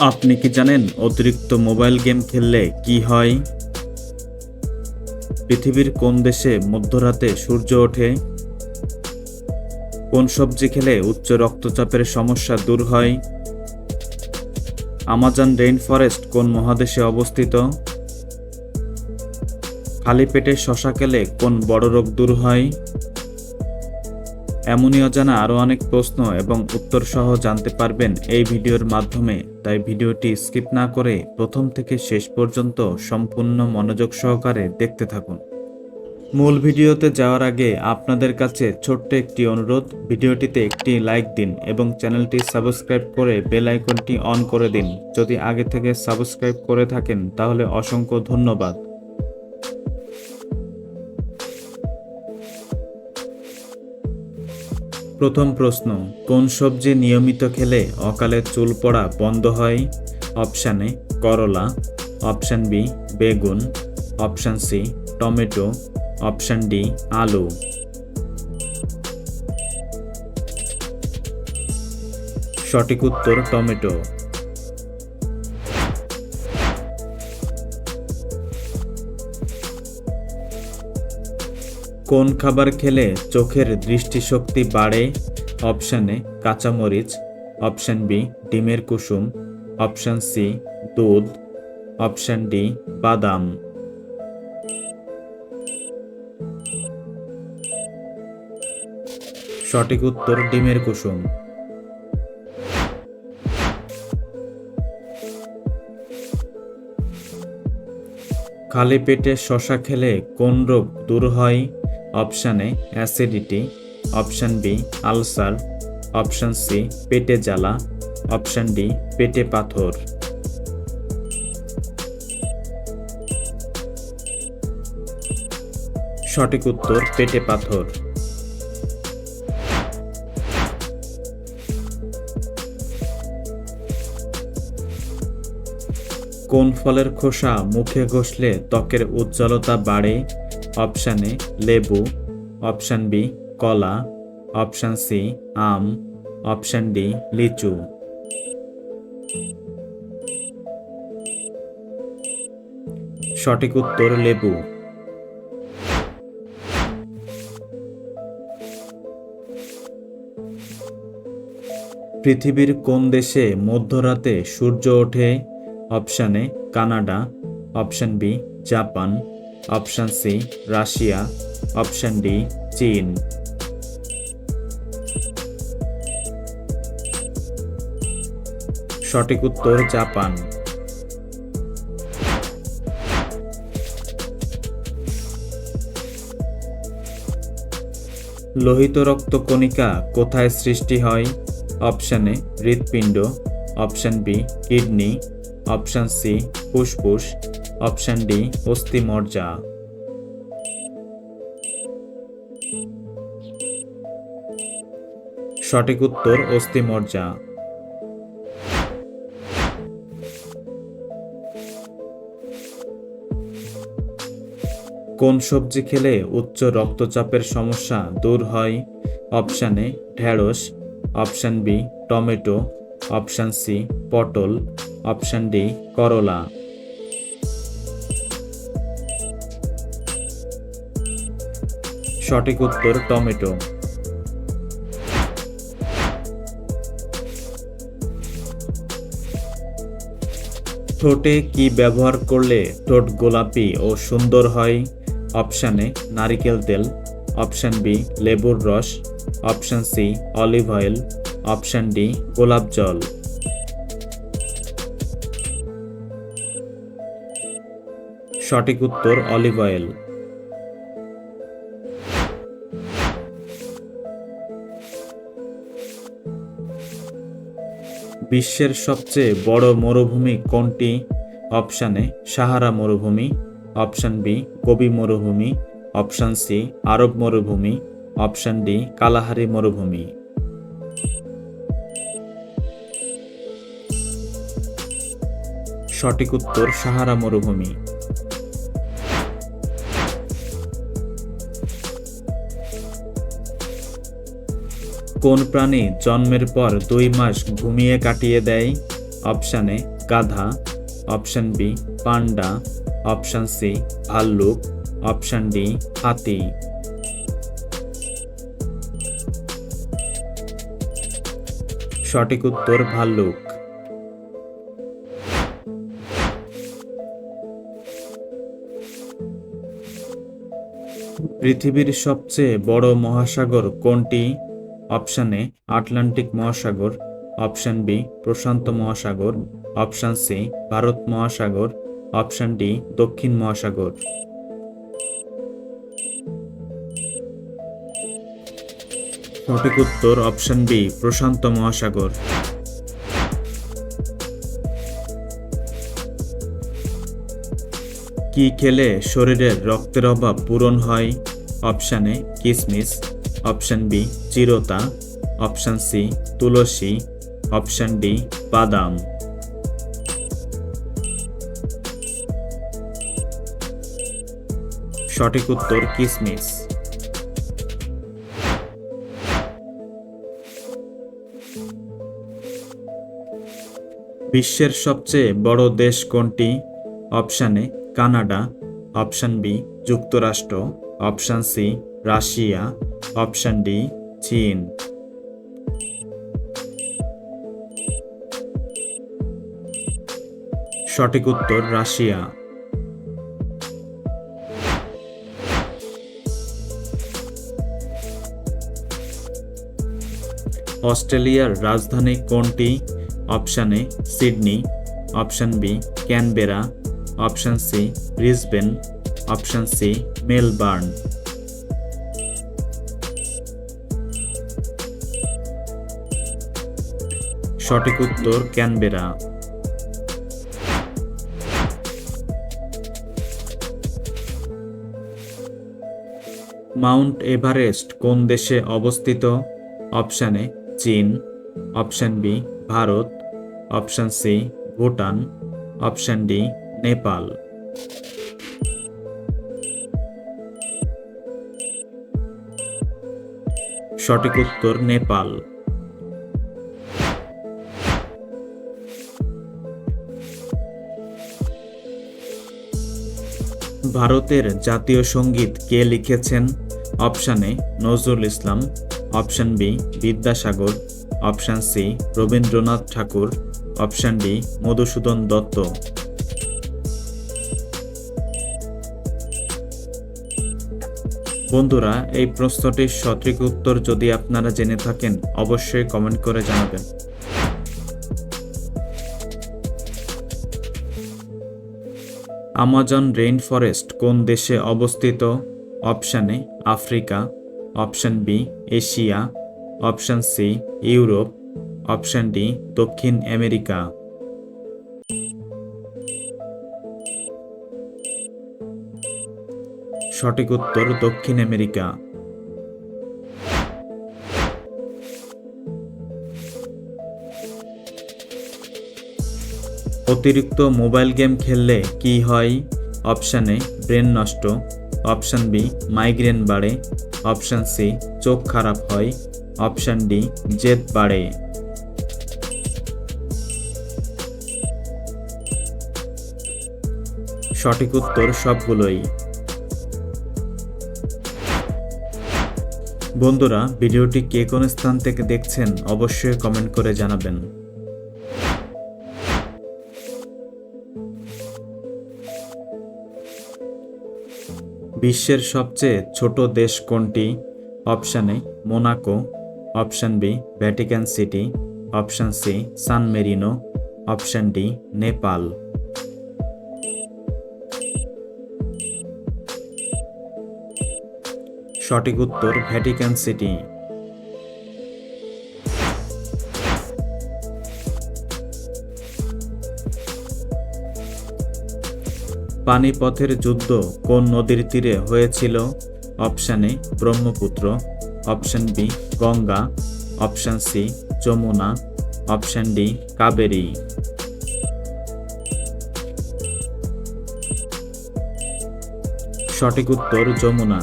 আপনি কি জানেন অতিরিক্ত মোবাইল গেম খেললে কি হয়? পৃথিবীর কোন দেশে মধ্যরাতে সূর্য ওঠে? কোন সবজি খেলে উচ্চ রক্তচাপের সমস্যা দূর হয়? আমাজন রেইন ফরেস্ট কোন মহাদেশে অবস্থিত? খালি পেটে শশা খেলে কোন বড় রোগ দূর হয়? এমনই অজানা আরও অনেক প্রশ্ন এবং উত্তর সহ জানতে পারবেন এই ভিডিওর মাধ্যমে। তাই ভিডিওটি স্কিপ না করে প্রথম থেকে শেষ পর্যন্ত সম্পূর্ণ মনোযোগ সহকারে দেখতে থাকুন। মূল ভিডিওতে যাওয়ার আগে আপনাদের কাছে ছোট্ট একটি অনুরোধ, ভিডিওটিতে একটি লাইক দিন এবং চ্যানেলটি সাবস্ক্রাইব করে বেল আইকনটি অন করে দিন। যদি আগে থেকে সাবস্ক্রাইব করে থাকেন, তাহলে অসংখ্য ধন্যবাদ। প্রথম প্রশ্ন, কোন সবজি নিয়মিত খেলে অকালে চুল পড়া বন্ধ হয়? অপশান এ, করলা। অপশান বি, বেগুন। Option C, tomato. Option D, আলু। সঠিক উত্তর, টমেটো। কোন খাবার খেলে চোখের দৃষ্টিশক্তি বাড়ে? অপশান এ, কাঁচামরিচ। অপশান বি, ডিমের কুসুম। অপশান সি, দুধ। অপশান ডি, বাদাম। সঠিক উত্তর, ডিমের কুসুম। খালি পেটে শশা খেলে কোন রোগ দূর হয়? Option A acidity, option B ulcer, option C পেটে জ্বালা, অপশান ডি পেটে পাথর। সঠিক উত্তর পেটে পাথর। কোন ফলের খোসা মুখে ঘষলে ত্বকের উজ্জ্বলতা বাড়ে? অপশান এ লেবু, অপশান বি কলা, অপশান সি আম, অপশান ডি লিচু। সঠিক উত্তর লেবু। পৃথিবীর কোন দেশে মধ্যরাতে সূর্য ওঠে? Option A Canada, option B Japan option C, Russia, option D, চীন। সঠিক উত্তর, জাপান। লোহিত রক্ত কণিকা কোথায় সৃষ্টি হয়? অপশান এ, হৃৎপিণ্ড। Option B, kidney. Option C, ফুসফুস। অপশান ডি, অস্থি মর্যা। সঠিক উত্তর, অস্থি মর্যা। কোন সবজি খেলে উচ্চ রক্তচাপের সমস্যা দূর হয়? অপশান এ, ঢেঁড়স। Option B, tomato. Option C, পটল। অপশান ডি, করলা। সঠিক উত্তর টমেটো। ঠোঁটে কি ব্যবহার করলে ঠোঁট গোলাপি ও সুন্দর হয়? অপশান এ, নারিকেল তেল। অপশান বি, লেবুর রস। Option C, olive oil. Option D, গোলাপ জল। সঠিক উত্তর অলিভ অয়েল। বিশ্বের সবচেয়ে বড় মরুভূমি কোনটি? অপশান এ, সাহারা মরুভূমি। অপশান বি, কবি মরুভূমি। অপশান সি, আরব মরুভূমি। অপশান ডি, কালাহারি মরুভূমি। সঠিক উত্তর, সাহারা মরুভূমি। কোন প্রাণী জন্মের পর দুই মাস ঘুমিয়ে কাটিয়ে দেয়? অপশান এ, গাধা। Option B, panda. Option C, ভাল্লুক। অপশান ডি, হাতি। সঠিক উত্তর, ভাল্লুক। পৃথিবীর সবচেয়ে বড় মহাসাগর কোনটি? অপশান এ আটলান্টিক মহাসাগর, অপশান বি প্রশান্ত মহাসাগর, অপশান সি ভারত মহাসাগর, অপশান ডি দক্ষিণ মহাসাগর। সঠিক উত্তর অপশান বি প্রশান্ত মহাসাগর। কি খেলে শরীরের রক্তের অভাব পূরণ হয়? অপশানে কিসমিস অপশান বি, চিরতা। অপশান সি, তুলসী। অপশান ডি, বাদাম। সঠিক উত্তর, কিসমিস। বিশ্বের সবচেয়ে বড় দেশ কোনটি? Option A, Canada. Option B, যুক্তরাষ্ট্র। Option C, Russia. Option D চীন সঠিক উত্তর, রাশিয়া। অস্ট্রেলিয়ার রাজধানী কোনটি? Option A Sydney option B Canberra option C Brisbane option C Melbourne সঠিক উত্তর ক্যানবেরা। মাউন্ট এভারেস্ট কোন দেশে অবস্থিত? অপশান এ, চীন। Option B, Bharat. Option C, Bhutan. Option D, Nepal. সঠিক উত্তর নেপাল। ভারতের জাতীয় সংগীত কে লিখেছেন? Option A, Nazrul Islam, option B, Vidyasagar, option C, Rabindranath Thakur, option D, Madhusudan Dutta. বন্ধুরা, এই প্রশ্নটির সঠিক উত্তর যদি আপনারা জেনে থাকেন, অবশ্যই কমেন্ট করে জানাবেন। আমাজন রেইন ফরেস্ট কোন দেশে অবস্থিত? Option A Africa option B Asia option C Europe option D দক্ষিণ আমেরিকা সঠিক উত্তর দক্ষিণ আমেরিকা। অতিরিক্ত মোবাইল গেম খেললে কি হয়? অপশান এ, ব্রেন নষ্ট। অপশান বি, মাইগ্রেন বাড়ে। অপশান সি, চোখ খারাপ হয়। অপশান ডি, জেদ বাড়ে। সঠিক উত্তর সবগুলোই। বন্ধুরা, ভিডিওটি কে কোন স্থান থেকে দেখছেন অবশ্যই কমেন্ট করে জানাবেন। বিশ্বের সবচেয়ে ছোট দেশ কোনটি? Option A, Monaco. Option B, Vatican City. Option C, San Marino. Option D, Nepal. সঠিক উত্তর ভ্যাটিকান সিটি। পানিপথের যুদ্ধ কোন নদীর তীরে হয়েছিল? Option A, Brahmaputra. Option B, Ganga. Option C, Yamuna. Option D, Kaveri. সঠিক উত্তর যমুনা।